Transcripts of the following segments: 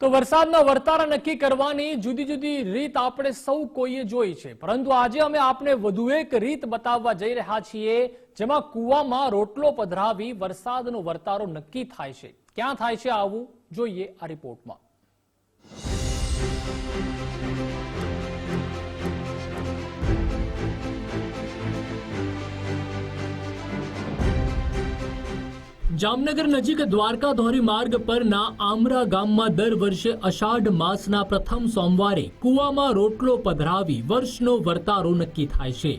તો વરસાદના વર્તારા નક્કી કરવાની જુદી જુદી રીત આપણે સૌ કોઈએ જોઈ છે. પરંતુ આજે અમે આપને વધુ એક રીત બતાવવા જઈ રહ્યા છીએ, જેમાં કૂવામાં રોટલો પધરાવી વરસાદનો વર્તારો નક્કી થાય છે. ક્યાં થાય છે આવું જોઈએ આ રિપોર્ટમાં. જામનગર નજીક દ્વારકા ધોરી માર્ગ પરના આમરા ગામમાં દર વર્ષે અષાઢ માસના પ્રથમ સોમવારે કૂવામાં રોટલો પધરાવી વર્ષનો વર્તારો નક્કી થાય છે.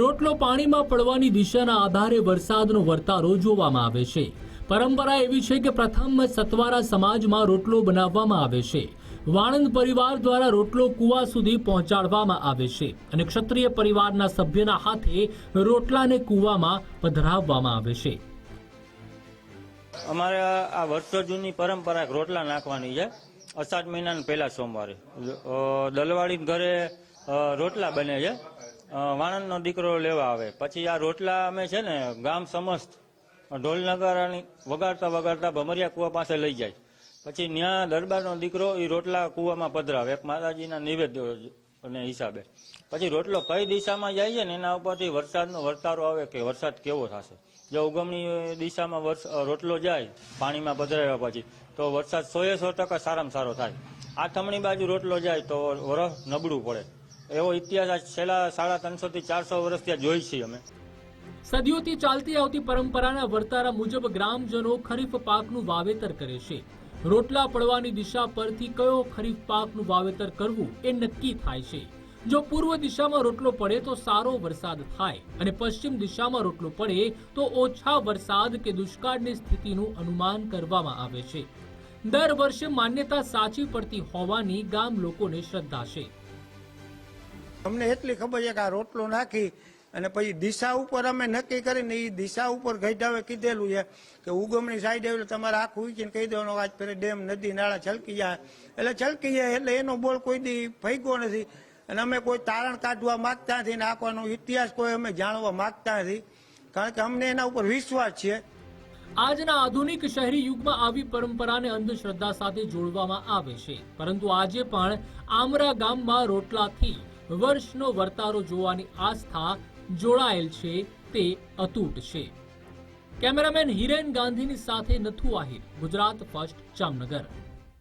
રોટલો પાણીમાં પડવાની દિશાના આધારે વરસાદનો વર્તારો જોવામાં આવે છે. પરંપરા એવી છે કે પ્રથમ સતવારા સમાજમાં રોટલો બનાવવામાં આવે છે. વાણંદ પરિવાર દ્વારા રોટલો કૂવા સુધી પહોંચાડવામાં આવે છે અને ક્ષત્રિય પરિવારના સભ્યના હાથે રોટલાને કૂવામાં પધરાવવામાં આવે છે. અમારે આ વર્ષો જૂની પરંપરા રોટલા નાખવાની છે. અષાઢ મહિનાના પહેલા સોમવારે. દલવાડી ઘરે રોટલા બને છે. વાણંદનો દીકરો લેવા આવે. પછી આ રોટલા અમે છે ને ગામ સમસ્ત ઢોલ નગારાની વગાડતા વગાડતા ભમરિયા કુવા પાસે લઈ જાય. પછી ત્યાં દરબારનો દીકરો એ રોટલા કુવામાં પધરાવે. એક માતાજીના નિવેદ્ય અને હિસાબે. પછી રોટલો કઈ દિશામાં જાય છે ને એના ઉપરથી વરસાદનો વર્તારો આવે કે વરસાદ કેવો થશે? જો ઉગમની દિશામાં વર્ષ રોટલો જાય, પાણીમાં પધરાવ્યા પછી, તો વરસાદ સોએ સો ટકા સારામાં સારો થાય. આથમણી બાજુ રોટલો જાય તો વરસ નબળું પડે. એવો ઇતિહાસ આજ છેલ્લા સાડા ત્રણસો થી ચારસો વર્ષ ત્યાં જોઈ છીએ અમે. સદીઓથી ચાલતી આવતી પરંપરાના વર્તારા મુજબ ગ્રામજનો ખરીફ પાકનું વાવેતર કરે છે. રોટલા પડવાની દિશા પરથી કયો ખરીફ પાકનું વાવેતર કરવું એ નક્કી થાય છે. જો પૂર્વ દિશામાં રોટલો પડે તો સારો વરસાદ થાય અને પશ્ચિમ દિશામાં રોટલો પડે તો ઓછા વરસાદ કે દુષ્કાળની સ્થિતિનું અનુમાન કરવામાં આવે છે. દર વર્ષે માન્યતા સાચી પડતી હોવાની ગામ લોકોને શ્રદ્ધા છે. અમને એટલી ખબર છે કે આ રોટલો નાખી અને પછી દિશા ઉપર અમે નક્કી કરીને એ દિશા ઉપર ગઈઢાવે કીધેલું છે કે ઉગમણી સાઈડ એટલે તમારે આખું વીકીને કહી દેવાનું, આજ ફેરે ડેમ, નદી, નાળા છલકી જાય. એટલે છલકી જાય એટલે એનો બોલ કોઈ દી ફૈગો નથી. અને અમે કોઈ તારણ કાઢવા માંગતા નથી ને આખવાનો ઇતિહાસ કોઈ અમે જાણવા માગતા નથી. કારણ કે અમને એના ઉપર વિશ્વાસ છે. આજના આધુનિક શહેરી યુગમાં આવી પરંપરાને અંધશ્રદ્ધા સાથે જોડવામાં આવે છે. પરંતુ આજે પણ આમરા ગામમાં રોટલાથી વર્ષનો વર્તારો જોવાની આસ્થા જોડાયેલ છે, તે અતૂટ છે. કેમેરામેન હિરેન ગાંધીની સાથે નથુ આહિર, ગુજરાત ફર્સ્ટ જામનગર.